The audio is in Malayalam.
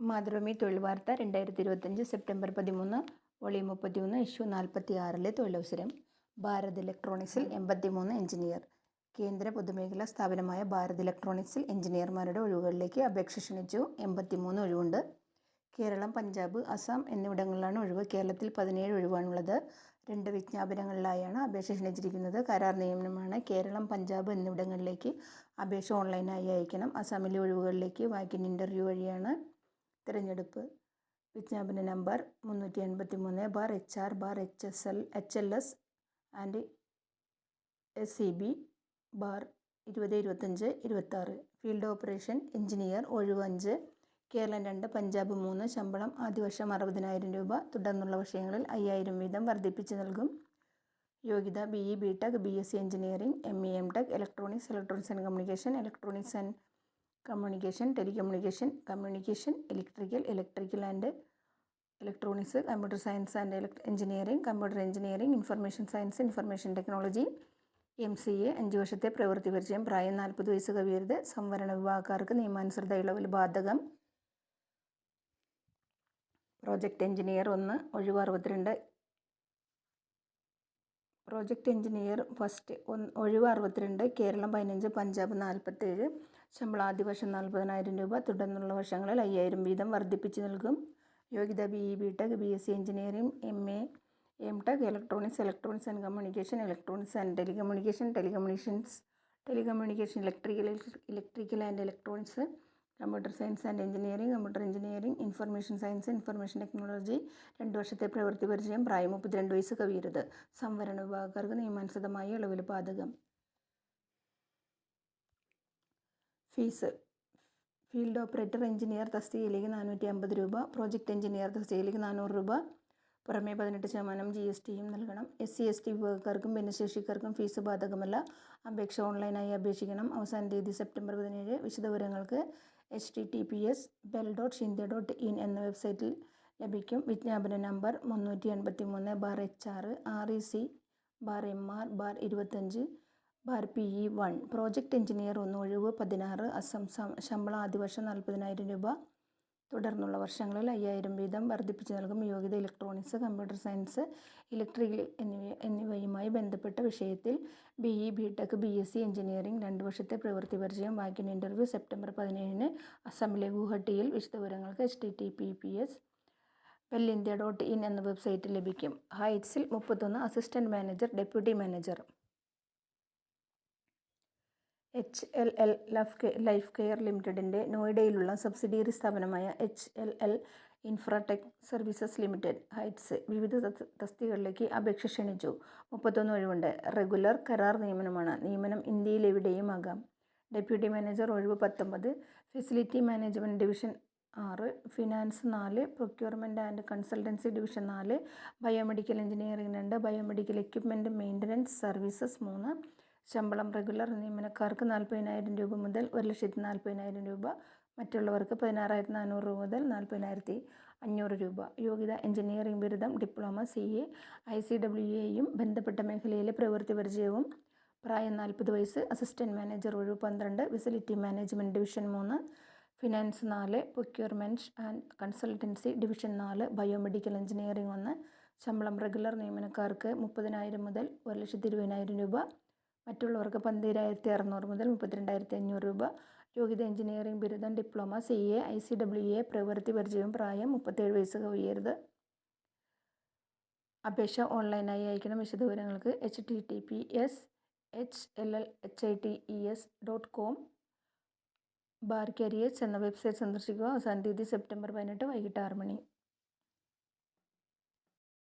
മാതൃഭൂമി തൊഴിൽ വാർത്ത രണ്ടായിരത്തി ഇരുപത്തഞ്ച് സെപ്റ്റംബർ പതിമൂന്ന് വോളിയം മുപ്പത്തിയൊന്ന് ഇഷ്യൂ നാൽപ്പത്തി ആറിലെ തൊഴിലവസരം. ഭാരത് ഇലക്ട്രോണിക്സിൽ എൺപത്തിമൂന്ന് എഞ്ചിനീയർ. കേന്ദ്ര പൊതുമേഖലാ സ്ഥാപനമായ ഭാരത് ഇലക്ട്രോണിക്സിൽ എഞ്ചിനീയർമാരുടെ ഒഴിവുകളിലേക്ക് അപേക്ഷ ക്ഷണിച്ചു. എൺപത്തിമൂന്ന് ഒഴിവുണ്ട്. കേരളം പഞ്ചാബ് അസം എന്നിവിടങ്ങളിലാണ് ഒഴിവ്. കേരളത്തിൽ പതിനേഴ് ഒഴിവാണുള്ളത്. രണ്ട് വിജ്ഞാപനങ്ങളിലായാണ് അപേക്ഷ ക്ഷണിച്ചിരിക്കുന്നത്. കരാർ നിയമനമാണ്. കേരളം പഞ്ചാബ് എന്നിവിടങ്ങളിലേക്ക് അപേക്ഷ ഓൺലൈനായി അയക്കണം. അസമിലെ ഒഴിവുകളിലേക്ക് വാക്കിൻ ഇന്റർവ്യൂ വഴിയാണ് തിരഞ്ഞെടുപ്പ്. വിജ്ഞാപന നമ്പർ മുന്നൂറ്റി എൺപത്തി മൂന്ന് bar H R bar H S L H L S and S C B bar ഇരുപത് ഇരുപത്തഞ്ച് ഇരുപത്താറ്. ഫീൽഡ് ഓപ്പറേഷൻ എഞ്ചിനീയർ ഒഴിവ് അഞ്ച് കേരളം രണ്ട് പഞ്ചാബ് മൂന്ന്. ശമ്പളം ആദ്യ വർഷം അറുപതിനായിരം രൂപ. തുടർന്നുള്ള വർഷങ്ങളിൽ അയ്യായിരം വീതം വർദ്ധിപ്പിച്ച് നൽകും. യോഗ്യത B E B tech B S C engineering M E M tech electronics electronics and communication electronics and communication telecommunication communication electrical electrical and electronics computer science and elect engineering computer engineering information science information technology M C A അഞ്ച് വർഷത്തെ പ്രവൃത്തി പരിചയം പ്രായം നാൽപ്പത് വയസ്സ് കവിയരുത് സംവരണ വിഭാഗക്കാർക്ക് നിയമാനുസൃത ഇളവിൽ ബാധകം. പ്രോജക്റ്റ് എഞ്ചിനീയർ ഒന്ന് ഒഴിവ് അറുപത്തിരണ്ട് പ്രോജക്റ്റ് എഞ്ചിനീയർ ഫസ്റ്റ് ഒന്ന് ഒഴിവ് അറുപത്തിരണ്ട് കേരളം പതിനഞ്ച് പഞ്ചാബ് നാൽപ്പത്തേഴ് ശമ്പളം ആദ്യ വർഷം നാൽപ്പതിനായിരം രൂപ തുടർന്നുള്ള വർഷങ്ങളിൽ അയ്യായിരം വീതം വർദ്ധിപ്പിച്ച് നൽകും. യോഗ്യത B E B tech B S C engineering M A M tech electronics electronics and communication electronics and telecommunication telecommunications telecommunication electrical electrical and electronics computer science and engineering computer engineering information science information technology രണ്ട് വർഷത്തെ പ്രവൃത്തി പരിചയം പ്രായം മുപ്പത്തിരണ്ട് വയസ്സ് കവിയരുത്. സംവരണ വിഭാഗക്കാർക്ക് നിയമാനുസൃതമായ ഇളവിൽ ബാധകം ഫീസ്. ഫീൽഡ് ഓപ്പറേറ്റർ എഞ്ചിനീയർ തസ്തികയിലേക്ക് നാനൂറ്റി അമ്പത് രൂപ പ്രോജക്റ്റ് എഞ്ചിനീയർ തസ്തികയിലേക്ക് നാനൂറ് രൂപ പുറമേ പതിനെട്ട് ശതമാനം ജി എസ് ടിയും നൽകണം. എസ് സി എസ് ടി വിഭാഗക്കാർക്കും ഭിന്നശേഷിക്കാർക്കും ഫീസ് ബാധകമല്ല. അപേക്ഷ ഓൺലൈനായി അപേക്ഷിക്കണം. അവസാന തീയതി സെപ്റ്റംബർ പതിനേഴ്. വിശദവിവരങ്ങൾക്ക് H T T P S BEL dot ഷിന്ദ dot in എന്ന വെബ്സൈറ്റിൽ ലഭിക്കും. വിജ്ഞാപന നമ്പർ മുന്നൂറ്റി എൺപത്തി മൂന്ന് bar H R R E C bar M R bar ഇരുപത്തഞ്ച് bar P E one project engineer ഒന്ന് ഒഴിവ് പതിനാറ്. അസം ശമ്പളം ആദ്യ വർഷം നാൽപ്പതിനായിരം രൂപ. തുടർന്നുള്ള വർഷങ്ങളിൽ അയ്യായിരം വീതം വർദ്ധിപ്പിച്ചു നൽകും. യോഗ്യത ഇലക്ട്രോണിക്സ് കമ്പ്യൂട്ടർ സയൻസ് ഇലക്ട്രിക്കൽ എന്നിവ എന്നിവയുമായി ബന്ധപ്പെട്ട വിഷയത്തിൽ B E B tech B S C engineering രണ്ട് വർഷത്തെ പ്രവൃത്തി പരിചയം. വാക്കിൻ ഇന്റർവ്യൂ സെപ്റ്റംബർ പതിനേഴിന് അസമിലെ ഗുവാഹട്ടിയിൽ. വിശദവിവരങ്ങൾക്ക് H T T P P S BEL India dot in എന്ന വെബ്സൈറ്റിൽ ലഭിക്കും. ഹൈറ്റ്സിൽ മുപ്പത്തൊന്ന് assistant manager deputy manager. H L L life life care ലിമിറ്റഡിന്റെ നോയിഡയിലുള്ള സബ്സിഡിയറി സ്ഥാപനമായ H L L infratech services limited HITES വിവിധ തസ്തികകളിലേക്ക് അപേക്ഷ ക്ഷണിച്ചു. മുപ്പത്തൊന്ന് ഒഴിവുണ്ട്. റെഗുലർ കരാർ നിയമനമാണ്. നിയമനം ഇന്ത്യയിൽ എവിടെയും ആകാം. ഡെപ്യൂട്ടി മാനേജർ ഒഴിവ് പത്തൊമ്പത് ഫെസിലിറ്റി മാനേജ്മെന്റ് ഡിവിഷൻ ആറ് ഫിനാൻസ് നാല് പ്രൊക്യൂർമെന്റ് ആൻഡ് കൺസൾട്ടൻസി ഡിവിഷൻ നാല് ബയോമെഡിക്കൽ എഞ്ചിനീയറിംഗ് രണ്ട് ബയോമെഡിക്കൽ എക്യുപ്മെന്റ് മെയിന്റനൻസ് സർവീസസ് മൂന്ന് ശമ്പളം റെഗുലർ നിയമനക്കാർക്ക് നാൽപ്പതിനായിരം രൂപ മുതൽ ഒരു ലക്ഷത്തി നാൽപ്പതിനായിരം രൂപ മറ്റുള്ളവർക്ക് പതിനാറായിരത്തി നാനൂറ് രൂപ മുതൽ നാൽപ്പതിനായിരത്തി അഞ്ഞൂറ് രൂപ. യോഗ്യത എഞ്ചിനീയറിംഗ് ബിരുദം diploma C A I C W എയും ബന്ധപ്പെട്ട മേഖലയിലെ പ്രവൃത്തി പരിചയവും പ്രായം നാൽപ്പത് വയസ്സ് അസിസ്റ്റന്റ് മാനേജർ ഒഴിവ് പന്ത്രണ്ട് ഫെസിലിറ്റി മാനേജ്മെന്റ് ഡിവിഷൻ മൂന്ന് ഫിനാൻസ് നാല് പ്രൊക്യൂർമെന്റ് ആൻഡ് കൺസൾട്ടൻസി ഡിവിഷൻ നാല് ബയോമെഡിക്കൽ എഞ്ചിനീയറിംഗ് ഒന്ന് ശമ്പളം റെഗുലർ നിയമനക്കാർക്ക് മുപ്പതിനായിരം മുതൽ ഒരു ലക്ഷത്തി ഇരുപതിനായിരം രൂപ മറ്റുള്ളവർക്ക് പന്തിരായിരത്തി അറുന്നൂറ് മുതൽ മുപ്പത്തിരണ്ടായിരത്തി അഞ്ഞൂറ് രൂപ. യോഗ്യത എഞ്ചിനീയറിംഗ് ബിരുദം diploma C A I C W A പ്രവൃത്തി പരിചയവും പ്രായം മുപ്പത്തേഴ് വയസ്സ് കവിയരുത് അപേക്ഷ ഓൺലൈനായി അയക്കണം വിശദവിവരങ്ങൾക്ക് H T T P S H L L H I T E S dot com bar careers എന്ന വെബ്സൈറ്റ് സന്ദർശിക്കുക. അവസാന തീയതി സെപ്റ്റംബർ പതിനെട്ട് വൈകിട്ട് ആറ് മണി.